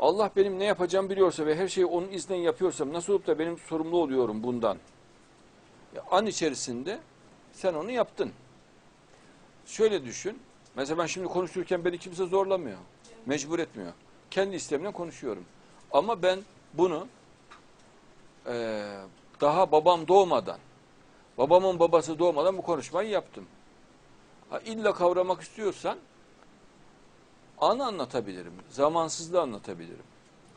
Allah benim ne yapacağımı biliyorsa ve her şeyi onun izniyle yapıyorsam nasıl olup da benim sorumlu oluyorum bundan? Ya, an içerisinde sen onu yaptın. Şöyle düşün. Mesela ben şimdi konuşurken beni kimse zorlamıyor. Mecbur etmiyor. Kendi isteğimle konuşuyorum. Ama ben bunu eee, daha babam doğmadan, babamın babası doğmadan bu konuşmayı yaptım. Ha, illa kavramak istiyorsan anı anlatabilirim. Zamansızlığı anlatabilirim.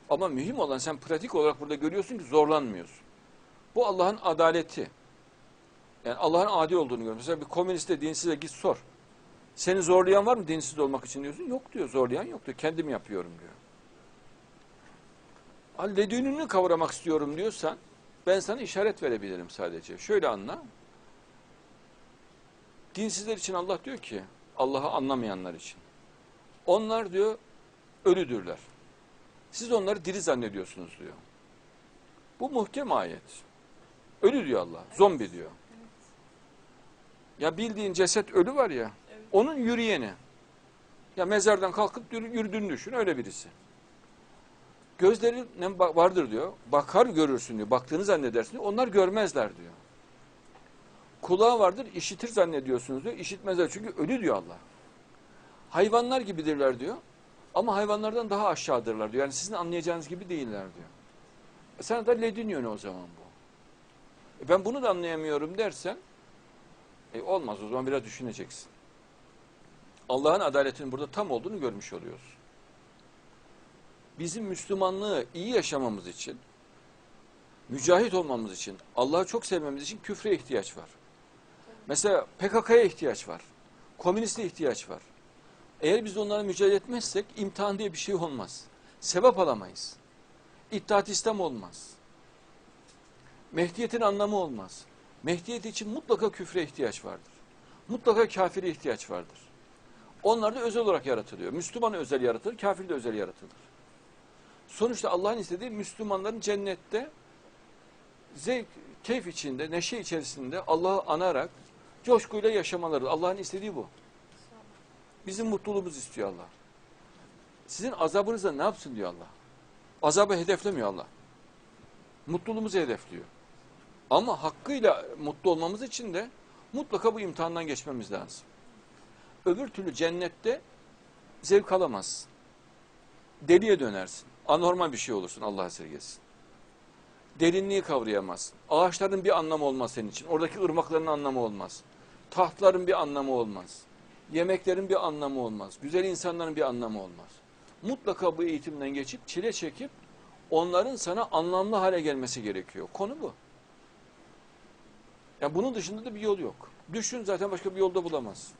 Ama mühim olan sen pratik olarak burada görüyorsun ki zorlanmıyorsun. Bu Allah'ın adaleti. Yani Allah'ın adil olduğunu görüyorsun. Mesela bir komüniste, dinsize git sor. Seni zorlayan var mı dinsiz olmak için diyorsun. Yok diyor, zorlayan yok diyor. Kendim yapıyorum diyor. Halledüğününü kavramak istiyorum diyorsan ben sana işaret verebilirim sadece. Şöyle anla. Dinsizler için Allah diyor ki, Allah'ı anlamayanlar için. Onlar diyor ölüdürler. Siz onları diri zannediyorsunuz diyor. Bu muhkem ayet. Ölü diyor Allah, zombi diyor. Ya bildiğin ceset ölü var ya, onun yürüyeni. Ya mezardan kalkıp yürü- yürüdüğünü düşün, öyle birisi. Gözleri ne ba- vardır diyor, bakar görürsün diyor, baktığını zannedersin diyor, onlar görmezler diyor. Kulağı vardır, işitir zannediyorsunuz diyor, işitmezler çünkü ölü diyor Allah. Hayvanlar gibidirler diyor. Ama hayvanlardan daha aşağıdırlar diyor. Yani sizin anlayacağınız gibi değiller diyor. E sana da ledin yönü o zaman bu. E ben bunu da anlayamıyorum dersen e olmaz o zaman biraz düşüneceksin. Allah'ın adaletinin burada tam olduğunu görmüş oluyoruz. Bizim Müslümanlığı iyi yaşamamız için, mücahit olmamız için, Allah'ı çok sevmemiz için küfre ihtiyaç var. Mesela PKK'ya ihtiyaç var. Komüniste ihtiyaç var. Eğer biz onlara mücadele etmezsek imtihan diye bir şey olmaz. Sevap alamayız. İttihat İslam olmaz. Mehdiyetin anlamı olmaz. Mehdiyet için mutlaka küfre ihtiyaç vardır. Mutlaka kafire ihtiyaç vardır. Onlar da özel olarak yaratılıyor. Müslüman özel yaratılır, kafir de özel yaratılır. Sonuçta Allah'ın istediği Müslümanların cennette zevk, keyif içinde, neşe içerisinde Allah'ı anarak coşkuyla yaşamaları. Allah'ın istediği bu. Bizim mutluluğumuz istiyor Allah. Sizin azabınızda ne yapsın diyor Allah. Azabı hedeflemiyor Allah. Mutluluğumuzu hedefliyor. Ama hakkıyla mutlu olmamız için de mutlaka bu imtihandan geçmemiz lazım. Öbür türlü cennette zevk alamazsın. Deliye dönersin. Anormal bir şey olursun Allah esirgesin. Derinliği kavrayamazsın. Ağaçların bir anlamı olmaz senin için. Oradaki ırmakların anlamı olmaz. Tahtların bir anlamı olmaz. Yemeklerin bir anlamı olmaz. Güzel insanların bir anlamı olmaz. Mutlaka bu eğitimden geçip çile çekip onların sana anlamlı hale gelmesi gerekiyor. Konu bu. Ya bunun dışında da bir yol yok. Düşün zaten başka bir yolda bulamazsın.